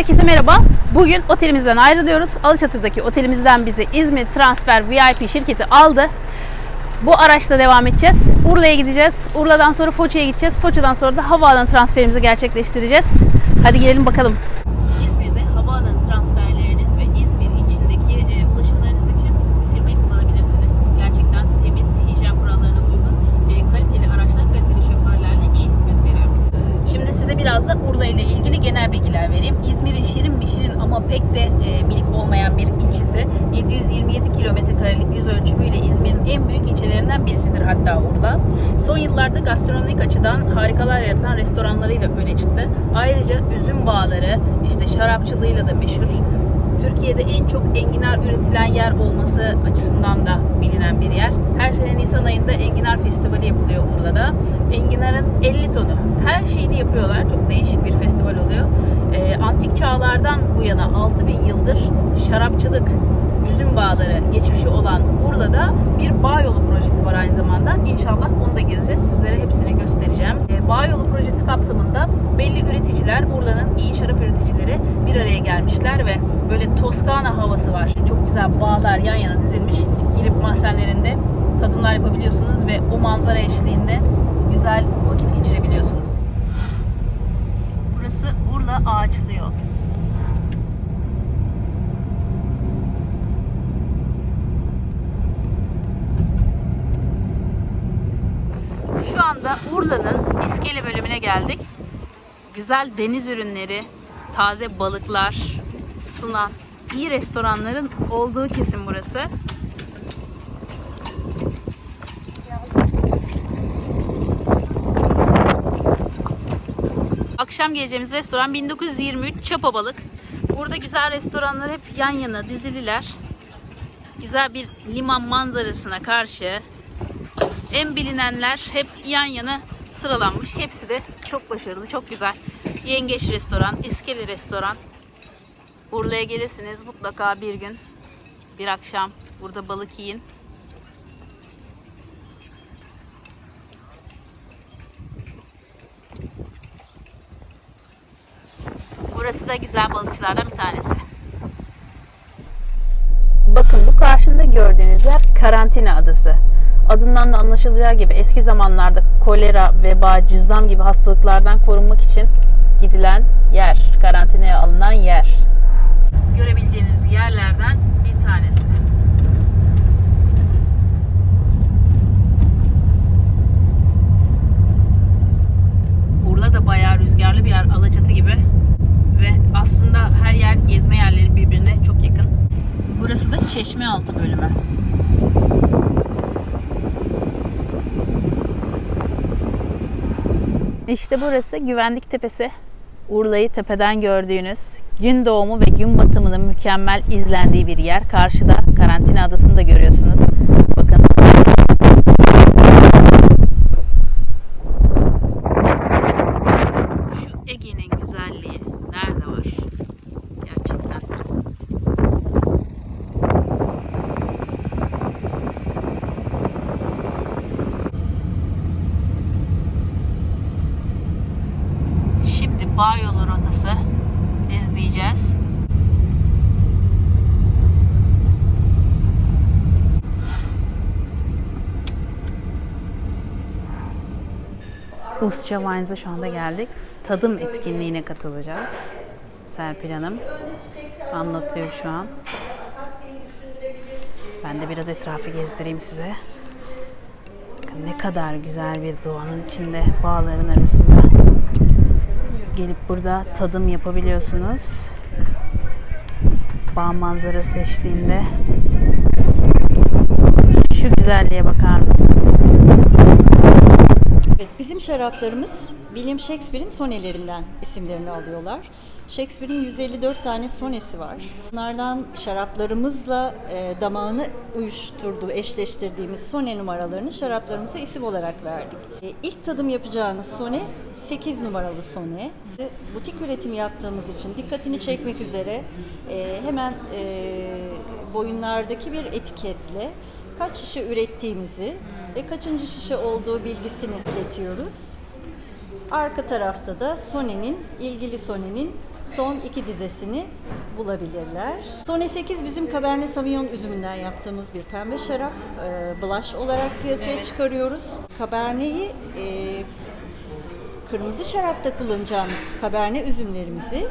Herkese merhaba. Bugün otelimizden ayrılıyoruz. Alaçatı'daki otelimizden bizi İzmir Transfer VIP şirketi aldı. Bu araçla devam edeceğiz. Urla'ya gideceğiz. Urla'dan sonra Foça'ya gideceğiz. Foça'dan sonra da havaalanı transferimizi gerçekleştireceğiz. Hadi gelelim bakalım. İzmir'de havaalanı transferleriniz ve İzmir içindeki e, ulaşımlarınız için bu firmayı kullanabilirsiniz. Gerçekten temiz, hijyen kurallarına uygun, e, kaliteli araçlar, kaliteli şoförlerle iyi hizmet veriyor. Şimdi size biraz da Urla ile ilgili genel bilgiler vereyim. İzmir'in şirin mi şirin ama pek de e, minik olmayan bir ilçesi. 727 kilometre karelik yüz ölçümüyle İzmir'in en büyük ilçelerinden birisidir hatta Urla. Son yıllarda gastronomik açıdan harikalar yaratan restoranlarıyla öne çıktı. Ayrıca üzüm bağları, işte şarapçılığıyla da meşhur. Türkiye'de en çok enginar üretilen yer olması açısından da bilinen bir yer. Her sene Nisan ayında Enginar Festivali yapılıyor Urla'da. Enginar'ın 50 tonu. Her şeyini yapıyorlar. Çok değişik bir festival oluyor. Ee, antik çağlardan bu yana 6000 yıldır şarapçılık, üzüm bağları geçmişi olan Urla'da bir bağ yolu projesi var aynı zamanda. İnşallah onu da gezeceğiz. Sizlere hepsini göstereceğim. Ee, bağ yolu projesi kapsamında belli üreticiler, Urla'nın iyi şarap üreticileri bir araya gelmişler ve böyle Toskana havası var. Çok güzel bağlar yan yana dizilmiş. Girip mahzenlerinde tadımlar yapabiliyorsunuz ve o manzara eşliğinde güzel vakit geçirebiliyorsunuz. Burası Urla Ağaçlı Yol. Şu anda Urla'nın iskele bölümüne geldik. Güzel deniz ürünleri, taze balıklar, sunan iyi restoranların olduğu kesim burası. Akşam geleceğimiz restoran 1923 Çapa Balık. Burada güzel restoranlar hep yan yana dizililer. Güzel bir liman manzarasına karşı en bilinenler hep yan yana sıralanmış. Hepsi de çok başarılı, çok güzel. Yengeç Restoran, İskele Restoran. Urla'ya gelirsiniz mutlaka bir gün, bir akşam burada balık yiyin. Burası da güzel balıkçılardan bir tanesi. Bakın bu karşında gördüğünüz yer karantina adası. Adından da anlaşılacağı gibi eski zamanlarda kolera, veba, cüzzam gibi hastalıklardan korunmak için gidilen yer, karantinaya alınan yer. Görebileceğiniz yerlerden bir tanesi. Urla da bayağı rüzgarlı bir yer, Alaçatı gibi. Ve aslında her yer gezme yerleri birbirine çok yakın. Burası da çeşme altı bölümü. İşte burası Güvenlik Tepesi. Urla'yı tepeden gördüğünüz gün doğumu ve gün batımının mükemmel izlendiği bir yer. Karşıda karantina adasını da görüyorsunuz. Bakın. Şu Ege'nin güzelliği nerede var? Gerçekten. Şimdi bağ yolu rotası izleyeceğiz. Usça Wines'a şu anda geldik. Tadım etkinliğine katılacağız. Serpil Hanım anlatıyor şu an. Ben de biraz etrafı gezdireyim size. Bakın ne kadar güzel bir doğanın içinde, bağların arasında. Gelip burada tadım yapabiliyorsunuz. Bağ manzarası eşliğinde. Şu güzelliğe bakar mısınız? Evet, bizim şaraplarımız William Shakespeare'in sonelerinden isimlerini alıyorlar. Shakespeare'in 154 tane sonesi var. Bunlardan şaraplarımızla e, damağını uyuşturduğu, eşleştirdiğimiz sone numaralarını şaraplarımıza isim olarak verdik. E, ilk tadım yapacağınız sone 8 numaralı sone. E, Butik üretim yaptığımız için dikkatini çekmek üzere e, hemen e, boyunlardaki bir etiketle kaç şişe ürettiğimizi ve kaçıncı şişe olduğu bilgisini iletiyoruz. Arka tarafta da Sony'nin, ilgili Sony'nin son iki dizesini bulabilirler. Sone 8 bizim Cabernet Sauvignon üzümünden yaptığımız bir pembe şarap. Ee, blush olarak piyasaya çıkarıyoruz. Cabernet'i e, kırmızı şarapta kullanacağımız Cabernet üzümlerimizi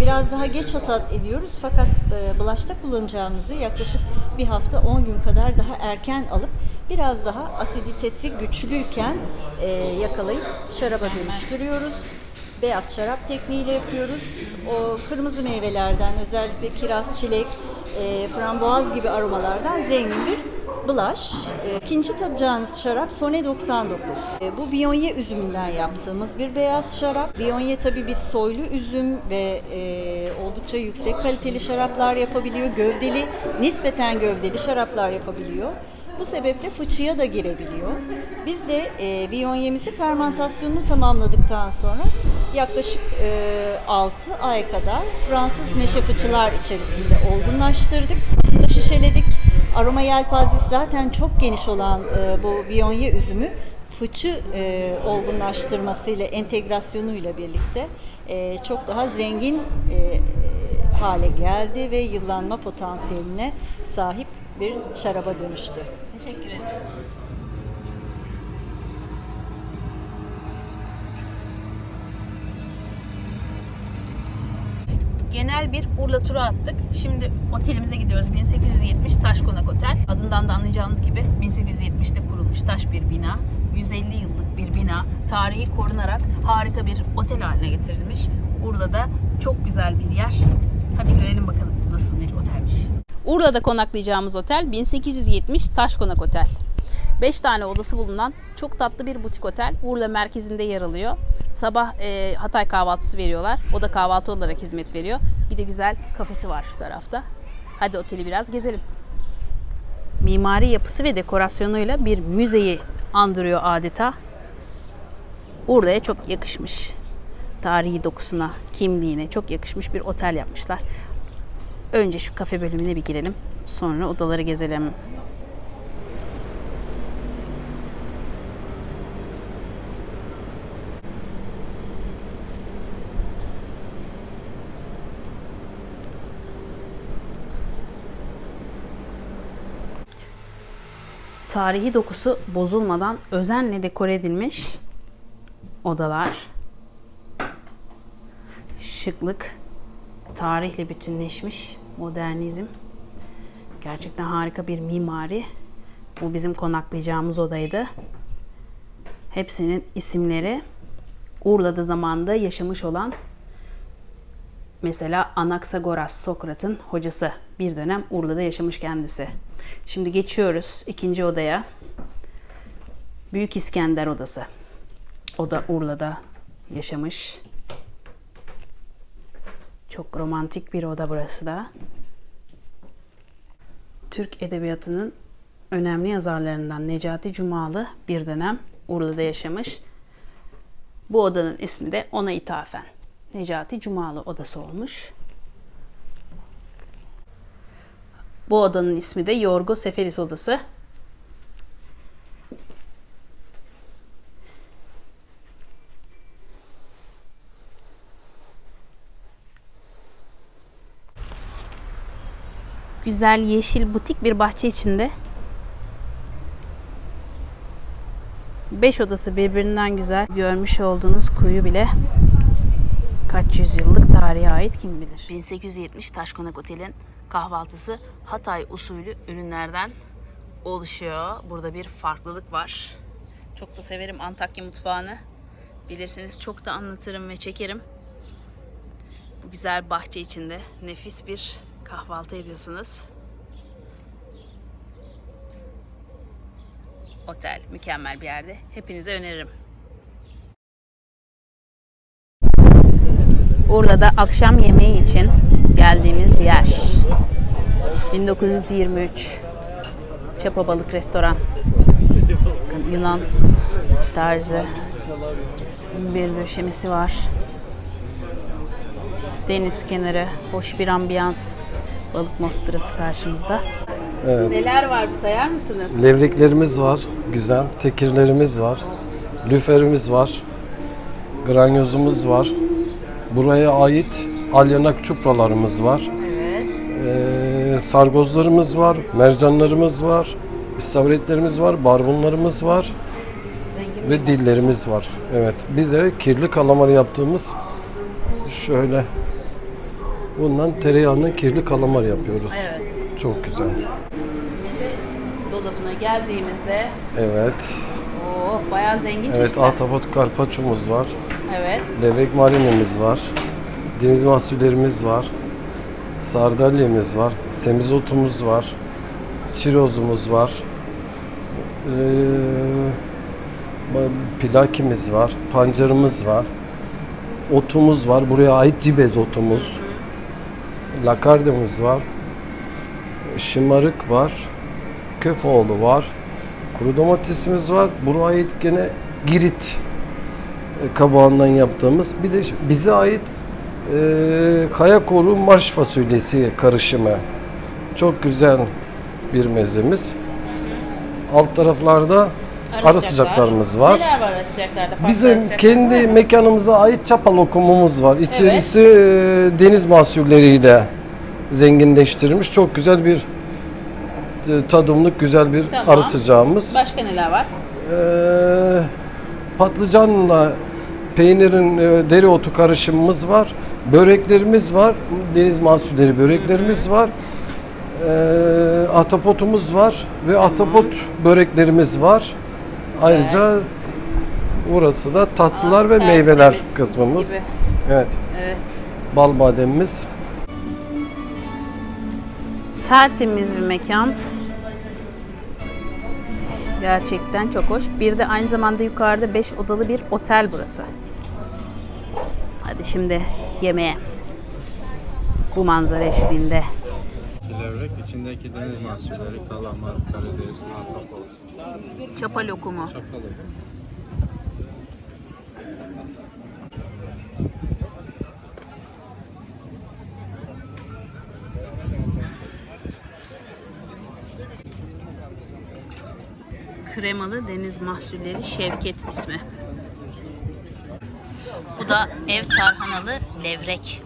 biraz daha geç hasat ediyoruz fakat e, blush'ta kullanacağımızı yaklaşık bir hafta 10 gün kadar daha erken alıp biraz daha asiditesi güçlüyken e, yakalayıp şaraba dönüştürüyoruz. Beyaz şarap tekniğiyle yapıyoruz. O kırmızı meyvelerden özellikle kiraz, çilek, e, frambuaz gibi aromalardan zengin bir blush. E, İkinci tadacağınız şarap Sone 99. E, Bu Bionye üzümünden yaptığımız bir beyaz şarap. Bionye tabii bir soylu üzüm ve e, oldukça yüksek kaliteli şaraplar yapabiliyor. Gövdeli, nispeten gövdeli şaraplar yapabiliyor. Bu sebeple fıçıya da girebiliyor. Biz de e, biyonyemizi fermentasyonunu tamamladıktan sonra yaklaşık e, 6 ay kadar Fransız meşe fıçılar içerisinde olgunlaştırdık. Aslında şişeledik. Aroma yelpazesi zaten çok geniş olan e, bu biyonye üzümü fıçı e, olgunlaştırmasıyla, entegrasyonuyla birlikte e, çok daha zengin e, hale geldi ve yıllanma potansiyeline sahip bir şaraba dönüştü. Teşekkür ederim. Genel bir Urla turu attık. Şimdi otelimize gidiyoruz. 1870 Taşkonak Otel. Adından da anlayacağınız gibi 1870'te kurulmuş taş bir bina. 150 yıllık bir bina. Tarihi korunarak harika bir otel haline getirilmiş. Urla'da çok güzel bir yer. Hadi görelim bakalım nasıl bir otelmiş. Urla'da konaklayacağımız otel 1870 Taşkonak Otel. 5 tane odası bulunan çok tatlı bir butik otel. Urla merkezinde yer alıyor. Sabah e, Hatay kahvaltısı veriyorlar. O da kahvaltı olarak hizmet veriyor. Bir de güzel kafesi var şu tarafta. Hadi oteli biraz gezelim. Mimari yapısı ve dekorasyonuyla bir müzeyi andırıyor adeta. Urla'ya çok yakışmış. Tarihi dokusuna, kimliğine çok yakışmış bir otel yapmışlar. Önce şu kafe bölümüne bir girelim. Sonra odaları gezelim. Tarihi dokusu bozulmadan özenle dekore edilmiş odalar. Şıklık, tarihle bütünleşmiş modernizm. Gerçekten harika bir mimari. Bu bizim konaklayacağımız odaydı. Hepsinin isimleri Urla'da zamanında yaşamış olan mesela Anaksagoras Sokrat'ın hocası. Bir dönem Urla'da yaşamış kendisi. Şimdi geçiyoruz ikinci odaya. Büyük İskender odası. O da Urla'da yaşamış. Çok romantik bir oda burası da. Türk edebiyatının önemli yazarlarından Necati Cumalı bir dönem Urla'da yaşamış. Bu odanın ismi de ona ithafen Necati Cumalı odası olmuş. Bu odanın ismi de Yorgo Seferis odası. Güzel yeşil butik bir bahçe içinde. Beş odası birbirinden güzel. Görmüş olduğunuz kuyu bile kaç yüzyıllık tarihe ait kim bilir. 1870 Taşkonak Otel'in kahvaltısı Hatay usulü ürünlerden oluşuyor. Burada bir farklılık var. Çok da severim Antakya mutfağını. Bilirsiniz çok da anlatırım ve çekerim. Bu güzel bahçe içinde nefis bir kahvaltı ediyorsunuz. Otel mükemmel bir yerde. Hepinize öneririm. Urla'da akşam yemeği için geldiğimiz yer. 1923 Çapa Balık Restoran. Yunan tarzı bir döşemesi var. Deniz kenarı, hoş bir ambiyans. Balık mostrası karşımızda. Evet. Neler var bir sayar mısınız? Levriklerimiz var, güzel. Tekirlerimiz var. Lüferimiz var. Granyozumuz var. Buraya ait alyanak çupralarımız var. Evet. Ee, sargozlarımız var, mercanlarımız var, istavritlerimiz var, barbunlarımız var Zengin. ve dillerimiz var. Evet. Bir de kirli kalamar yaptığımız şöyle bundan tereyağının kirli kalamar yapıyoruz. Evet. Çok güzel. Meze dolabına geldiğimizde Evet. oh bayağı zengin Evet, çeşitler. ahtapot karpaçomuz var. Evet. Levrek marinemiz var. Deniz mahsullerimiz var. Sardalyemiz var. Semizotumuz var. Çirozumuz var. Ee, plakimiz var. Pancarımız var. Otumuz var. Buraya ait cibez otumuz. Lakardımız var. Şımarık var. Köfoğlu var. Kuru domatesimiz var. Buraya ait gene girit e, kabağından yaptığımız bir de bize ait e, kaya koru marş fasulyesi karışımı. Çok güzel bir mezemiz. Alt taraflarda ara sıcaklarımız var. Neler var ara sıcaklarda? Ara Bizim sıcaklar kendi var mı? mekanımıza ait çapa lokumumuz var. İçerisi e, deniz mahsulleriyle zenginleştirilmiş çok güzel bir e, tadımlık güzel bir Tamam. arı sıcağımız. Başka neler var? Ee, patlıcanla peynirin e, dereotu karışımımız var. Böreklerimiz var. Deniz mahsulleri böreklerimiz var. Ee, ahtapotumuz var ve ahtapot böreklerimiz var. Ayrıca burası da tatlılar ve meyveler kısmımız. gibi. Evet. Evet. Bal bademimiz. Tertemiz bir mekan. Gerçekten çok hoş. Bir de aynı zamanda yukarıda 5 odalı bir otel burası. Hadi şimdi yemeğe. Bu manzara eşliğinde. Levrek içindeki deniz mahsulleri, kalamar, karides, ahtapot, Çapa lokumu. Kremalı deniz mahsulleri Şevket ismi. Da ev tarhanalı levrek.